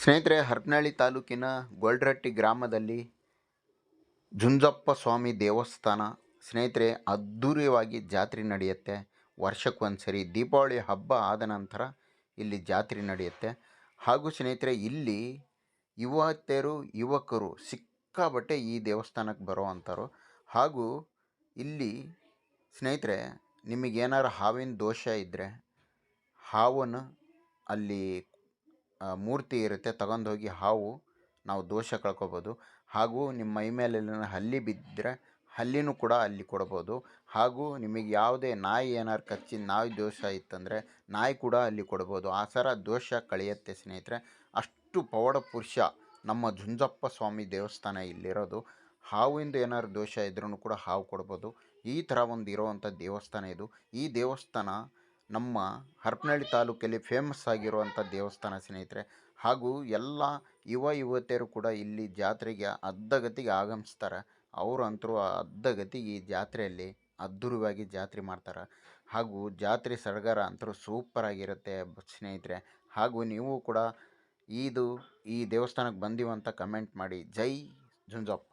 ಸ್ನೇಹಿತರೆ ಹರಪನಹಳ್ಳಿ ತಾಲೂಕಿನ ಗೋಲ್ಡ್ರಟ್ಟಿ ಗ್ರಾಮದಲ್ಲಿ ಜುಂಜಪ್ಪ ಸ್ವಾಮಿ ದೇವಸ್ಥಾನ, ಸ್ನೇಹಿತರೆ ಅದ್ಧೂರಿಯವಾಗಿ ಜಾತ್ರೆ ನಡೆಯುತ್ತೆ. ವರ್ಷಕ್ಕೊಂದು ಸರಿ ದೀಪಾವಳಿ ಹಬ್ಬ ಆದ ನಂತರ ಇಲ್ಲಿ ಜಾತ್ರೆ ನಡೆಯುತ್ತೆ. ಹಾಗೂ ಸ್ನೇಹಿತರೆ, ಇಲ್ಲಿ ಯುವತಿಯರು, ಯುವಕರು ಸಿಕ್ಕಾಬಟ್ಟೆ ಈ ದೇವಸ್ಥಾನಕ್ಕೆ ಬರೋವಂಥವ್ರು ಹಾಗೂ ಇಲ್ಲಿ ಸ್ನೇಹಿತರೆ ನಿಮಗೇನಾರು ಹಾವಿನ ದೋಷ ಇದ್ದರೆ ಹಾವನ್ನು ಅಲ್ಲಿ ಮೂರ್ತಿ ಇರುತ್ತೆ, ತಗೊಂಡೋಗಿ ಹಾವು, ನಾವು ದೋಷ ಕಳ್ಕೊಬೋದು. ಹಾಗೂ ನಿಮ್ಮ ಮೈ ಮೇಲೆ ಎಲ್ಲಾನ ಹಲ್ಲಿ ಬಿದ್ದರೆ ಹಲ್ಲಿನೂ ಕೂಡ ಅಲ್ಲಿ ಕೊಡ್ಬೋದು. ಹಾಗೂ ನಿಮಗೆ ಯಾವುದೇ ನಾಯಿ ಏನಾರು ಕಚ್ಚಿ, ನಾಯಿ ದೋಷ ಇತ್ತಂದರೆ ನಾಯಿ ಕೂಡ ಅಲ್ಲಿ ಕೊಡ್ಬೋದು. ಆ ಥರ ದೋಷ ಕಳೆಯುತ್ತೆ ಸ್ನೇಹಿತರೆ. ಅಷ್ಟು ಪವಾಡ ಪುರುಷ ನಮ್ಮ ಜುಂಜಪ್ಪ ಸ್ವಾಮಿ ದೇವಸ್ಥಾನ ಇಲ್ಲಿರೋದು. ಹಾವಿಂದ ಏನಾದ್ರು ದೋಷ ಇದ್ರೂ ಕೂಡ ಹಾವು ಕೊಡ್ಬೋದು. ಈ ಥರ ಒಂದು ಇರೋವಂಥ ದೇವಸ್ಥಾನ ಇದು. ಈ ದೇವಸ್ಥಾನ ನಮ್ಮ ಹರಪನಹಳ್ಳಿ ತಾಲೂಕಲ್ಲಿ ಫೇಮಸ್ ಆಗಿರುವಂಥ ದೇವಸ್ಥಾನ ಸ್ನೇಹಿತರೆ, ಹಾಗೂ ಎಲ್ಲ ಯುವ ಯುವತಿಯರು ಕೂಡ ಇಲ್ಲಿ ಜಾತ್ರೆಗೆ ಅದ್ದಗತಿಗೆ ಆಗಮಿಸ್ತಾರೆ. ಅವರಂತರೂ ಅದ್ದಗತಿಗೆ ಈ ಜಾತ್ರೆಯಲ್ಲಿ ಅದ್ಧೂರಿಯಾಗಿ ಜಾತ್ರೆ ಮಾಡ್ತಾರೆ. ಹಾಗೂ ಜಾತ್ರೆ ಸಡಗರ ಅಂತರೂ ಸೂಪರ್ ಆಗಿರುತ್ತೆ ಸ್ನೇಹಿತರೆ. ಹಾಗೂ ನೀವು ಕೂಡ ಇದು ಈ ದೇವಸ್ಥಾನಕ್ಕೆ ಬಂದೀವಂತ ಕಮೆಂಟ್ ಮಾಡಿ. ಜೈ ಜುಂಜಪ್ಪ.